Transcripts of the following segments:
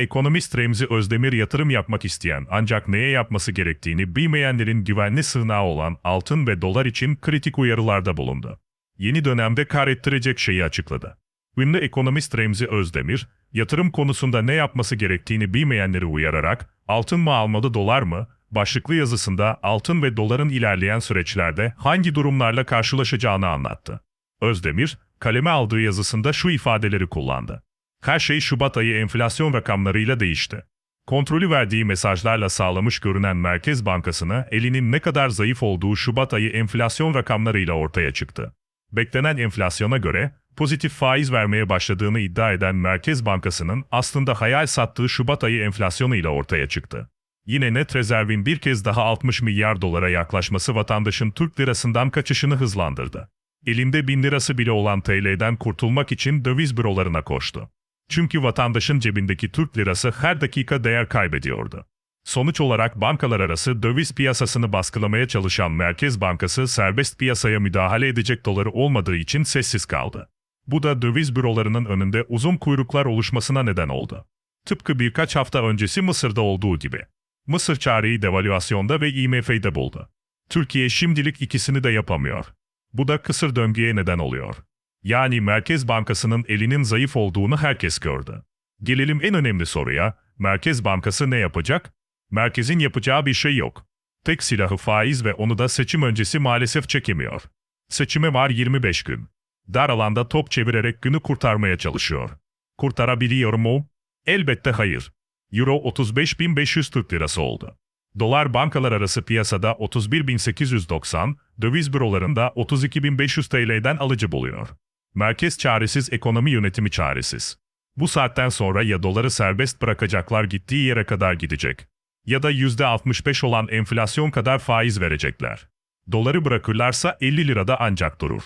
Ekonomist Remzi Özdemir yatırım yapmak isteyen ancak neye yapması gerektiğini bilmeyenlerin güvenli sığınağı olan altın ve dolar için kritik uyarılarda bulundu. Yeni dönemde kar ettirecek şeyi açıkladı. Ünlü ekonomist Remzi Özdemir, yatırım konusunda ne yapması gerektiğini bilmeyenleri uyararak altın mı almalı dolar mı başlıklı yazısında altın ve doların ilerleyen süreçlerde hangi durumlarla karşılaşacağını anlattı. Özdemir, kaleme aldığı yazısında şu ifadeleri kullandı. Her şey Şubat ayı enflasyon rakamlarıyla değişti. Kontrolü verdiği mesajlarla sağlamış görünen Merkez Bankası'na elinin ne kadar zayıf olduğu Şubat ayı enflasyon rakamlarıyla ortaya çıktı. Beklenen enflasyona göre pozitif faiz vermeye başladığını iddia eden Merkez Bankası'nın aslında hayal sattığı Şubat ayı enflasyonu ile ortaya çıktı. Yine net rezervin bir kez daha 60 milyar dolara yaklaşması vatandaşın Türk lirasından kaçışını hızlandırdı. Elinde bin lirası bile olan TL'den kurtulmak için döviz bürolarına koştu. Çünkü vatandaşın cebindeki Türk lirası her dakika değer kaybediyordu. Sonuç olarak bankalar arası döviz piyasasını baskılamaya çalışan Merkez Bankası serbest piyasaya müdahale edecek doları olmadığı için sessiz kaldı. Bu da döviz bürolarının önünde uzun kuyruklar oluşmasına neden oldu. Tıpkı birkaç hafta öncesi Mısır'da olduğu gibi. Mısır çareyi devalüasyonda ve IMF'de buldu. Türkiye şimdilik ikisini de yapamıyor. Bu da kısır döngüye neden oluyor. Yani Merkez Bankası'nın elinin zayıf olduğunu herkes gördü. Gelelim en önemli soruya, Merkez Bankası ne yapacak? Merkezin yapacağı bir şey yok. Tek silahı faiz ve onu da seçim öncesi maalesef çekemiyor. Seçime var 25 gün. Dar alanda top çevirerek günü kurtarmaya çalışıyor. Kurtarabiliyor mu? Elbette hayır. Euro 35.500 Türk Lirası oldu. Dolar bankalar arası piyasada 31.890, döviz bürolarında 32.500 TL'den alıcı buluyor. Merkez çaresiz ekonomi yönetimi çaresiz. Bu saatten sonra ya doları serbest bırakacaklar gittiği yere kadar gidecek ya da %65 olan enflasyon kadar faiz verecekler. Doları bırakırlarsa 50 lirada ancak durur.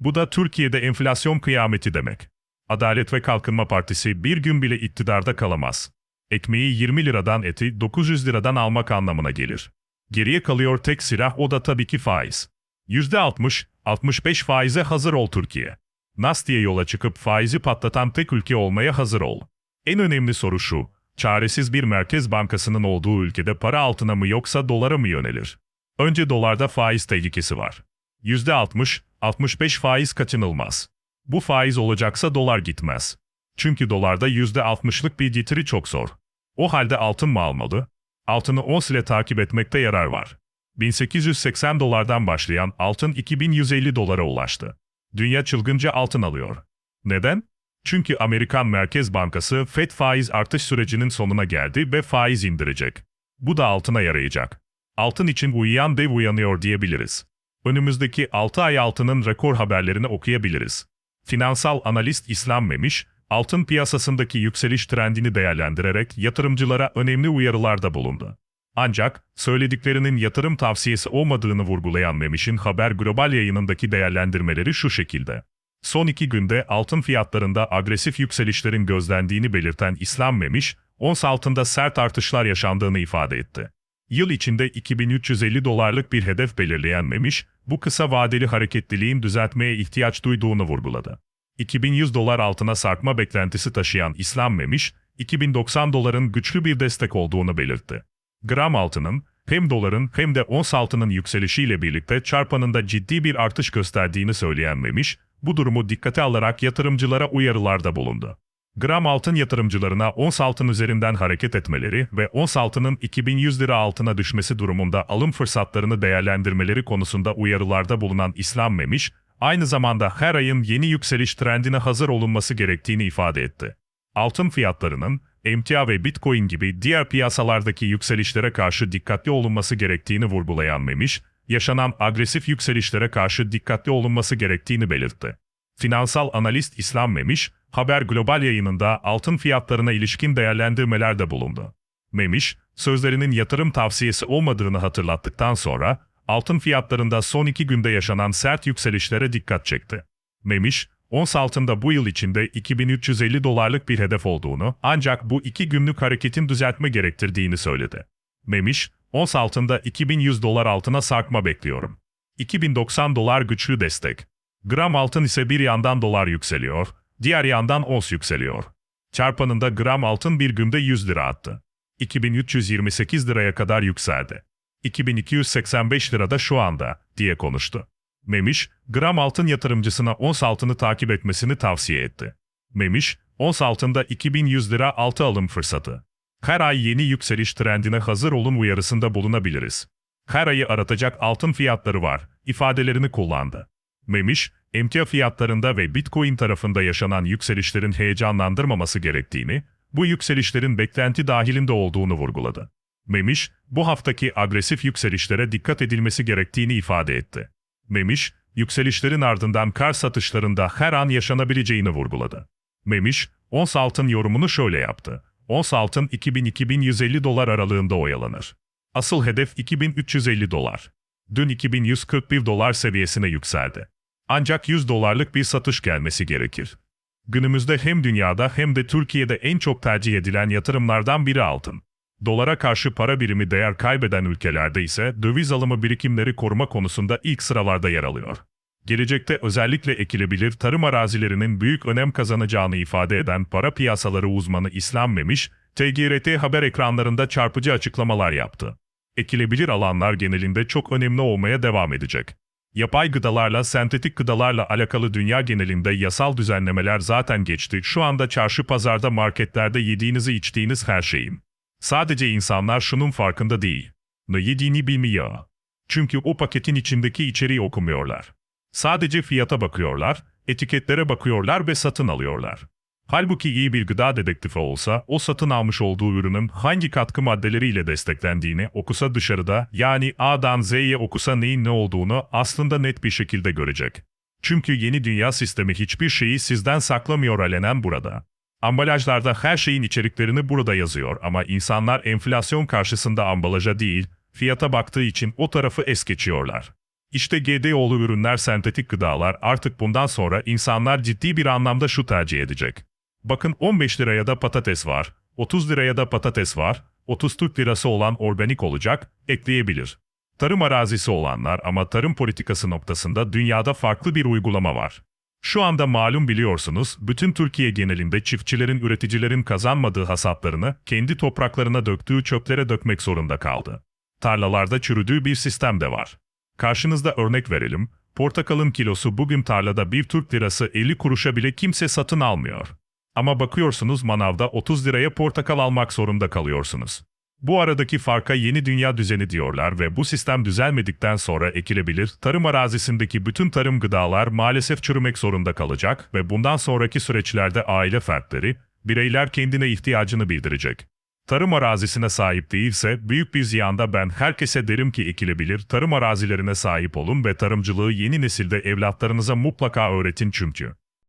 Bu da Türkiye'de enflasyon kıyameti demek. Adalet ve Kalkınma Partisi bir gün bile iktidarda kalamaz. Ekmeği 20 liradan eti 900 liradan almak anlamına gelir. Geriye kalıyor tek silah o da tabii ki faiz. %60, 65 faize hazır ol Türkiye. Nas diye yola çıkıp faizi patlatan tek ülke olmaya hazır ol. En önemli soru şu, çaresiz bir merkez bankasının olduğu ülkede para altına mı yoksa dolara mı yönelir? Önce dolarda faiz tehlikesi var. %60, 65 faiz kaçınılmaz. Bu faiz olacaksa dolar gitmez. Çünkü dolarda %60'lık bir getiri çok zor. O halde altın mı almalı? Altını ons ile takip etmekte yarar var. 1880 dolardan başlayan altın 2150 dolara ulaştı. Dünya çılgınca altın alıyor. Neden? Çünkü Amerikan Merkez Bankası FED faiz artış sürecinin sonuna geldi ve faiz indirecek. Bu da altına yarayacak. Altın için uyuyan dev uyanıyor diyebiliriz. Önümüzdeki 6 ay altının rekor haberlerini okuyabiliriz. Finansal analist İslam Memiş, altın piyasasındaki yükseliş trendini değerlendirerek yatırımcılara önemli uyarılarda bulundu. Ancak söylediklerinin yatırım tavsiyesi olmadığını vurgulayan Memiş'in Haber Global yayınındaki değerlendirmeleri şu şekilde. Son iki günde altın fiyatlarında agresif yükselişlerin gözlendiğini belirten İslam Memiş, ons altında sert artışlar yaşandığını ifade etti. Yıl içinde 2350 dolarlık bir hedef belirleyen Memiş, bu kısa vadeli hareketliliğin düzeltmeye ihtiyaç duyduğunu vurguladı. 2100 dolar altına sarkma beklentisi taşıyan İslam Memiş, 2090 doların güçlü bir destek olduğunu belirtti. Gram altının, hem doların hem de ons altının yükselişiyle birlikte çarpanında ciddi bir artış gösterdiğini söyleyen Memiş, bu durumu dikkate alarak yatırımcılara uyarılarda bulundu. Gram altın yatırımcılarına ons altın üzerinden hareket etmeleri ve ons altının 2100 lira altına düşmesi durumunda alım fırsatlarını değerlendirmeleri konusunda uyarılarda bulunan İslam Memiş, aynı zamanda her ayın yeni yükseliş trendine hazır olunması gerektiğini ifade etti. Altın fiyatlarının, emtia ve bitcoin gibi diğer piyasalardaki yükselişlere karşı dikkatli olunması gerektiğini vurgulayan Memiş, yaşanan agresif yükselişlere karşı dikkatli olunması gerektiğini belirtti. Finansal analist İslam Memiş, Haber Global yayınında altın fiyatlarına ilişkin değerlendirmelerde bulundu. Memiş, sözlerinin yatırım tavsiyesi olmadığını hatırlattıktan sonra, altın fiyatlarında son iki günde yaşanan sert yükselişlere dikkat çekti. Memiş, ons altında bu yıl içinde 2350 dolarlık bir hedef olduğunu ancak bu iki günlük hareketin düzeltme gerektirdiğini söyledi. Memiş, ons altında 2100 dolar altına sarkma bekliyorum. 2090 dolar güçlü destek. Gram altın ise bir yandan dolar yükseliyor, diğer yandan ons yükseliyor. Çarpanında gram altın bir günde 100 lira attı. 2328 liraya kadar yükseldi. 2285 lirada şu anda, diye konuştu. Memiş, gram altın yatırımcısına ons altını takip etmesini tavsiye etti. Memiş, ons altında 2100 lira altı alım fırsatı. Her ay yeni yükseliş trendine hazır olun uyarısında bulunabiliriz. Her ayı aratacak altın fiyatları var, ifadelerini kullandı. Memiş, emtia fiyatlarında ve Bitcoin tarafında yaşanan yükselişlerin heyecanlandırmaması gerektiğini, bu yükselişlerin beklenti dahilinde olduğunu vurguladı. Memiş, bu haftaki agresif yükselişlere dikkat edilmesi gerektiğini ifade etti. Memiş, yükselişlerin ardından kar satışlarında her an yaşanabileceğini vurguladı. Memiş, ons altın yorumunu şöyle yaptı. Ons altın 2000-2150 dolar aralığında oyalanır. Asıl hedef 2350 dolar. Dün 2141 dolar seviyesine yükseldi. Ancak 100 dolarlık bir satış gelmesi gerekir. Günümüzde hem dünyada hem de Türkiye'de en çok tercih edilen yatırımlardan biri altın. Dolara karşı para birimi değer kaybeden ülkelerde ise döviz alımı birikimleri koruma konusunda ilk sıralarda yer alıyor. Gelecekte özellikle ekilebilir tarım arazilerinin büyük önem kazanacağını ifade eden para piyasaları uzmanı İslam Memiş, TGRT haber ekranlarında çarpıcı açıklamalar yaptı. Ekilebilir alanlar genelinde çok önemli olmaya devam edecek. Yapay gıdalarla, sentetik gıdalarla alakalı dünya genelinde yasal düzenlemeler zaten geçti. Şu anda çarşı pazarda marketlerde yediğinizi içtiğiniz her şeyin. Sadece insanlar şunun farkında değil. Ne yediğini bilmiyor. Çünkü o paketin içindeki içeriği okumuyorlar. Sadece fiyata bakıyorlar, etiketlere bakıyorlar ve satın alıyorlar. Halbuki iyi bir gıda dedektifi olsa, o satın almış olduğu ürünün hangi katkı maddeleriyle desteklendiğini okusa dışarıda, yani A'dan Z'ye okusa neyin ne olduğunu aslında net bir şekilde görecek. Çünkü yeni dünya sistemi hiçbir şeyi sizden saklamıyor alenen burada. Ambalajlarda her şeyin içeriklerini burada yazıyor ama insanlar enflasyon karşısında ambalaja değil, fiyata baktığı için o tarafı es geçiyorlar. İşte GDO'lu ürünler sentetik gıdalar artık bundan sonra insanlar ciddi bir anlamda şu tercih edecek. Bakın 15 liraya da patates var, 30 liraya da patates var, 30 Türk lirası olan organik olacak, ekleyebilir. Tarım arazisi olanlar ama tarım politikası noktasında dünyada farklı bir uygulama var. Şu anda malum biliyorsunuz, bütün Türkiye genelinde çiftçilerin üreticilerin kazanmadığı hasatlarını kendi topraklarına döktüğü çöplere dökmek zorunda kaldı. Tarlalarda çürüdüğü bir sistem de var. Karşınızda örnek verelim, portakalın kilosu bugün tarlada bir Türk lirası 50 kuruşa bile kimse satın almıyor. Ama bakıyorsunuz manavda 30 liraya portakal almak zorunda kalıyorsunuz. Bu aradaki farka yeni dünya düzeni diyorlar ve bu sistem düzelmedikten sonra ekilebilir, tarım arazisindeki bütün tarım gıdalar maalesef çürümek zorunda kalacak ve bundan sonraki süreçlerde aile fertleri, bireyler kendine ihtiyacını bildirecek. Tarım arazisine sahip değilse büyük bir ziyanda ben herkese derim ki ekilebilir, tarım arazilerine sahip olun ve tarımcılığı yeni nesilde evlatlarınıza mutlaka öğretin çünkü.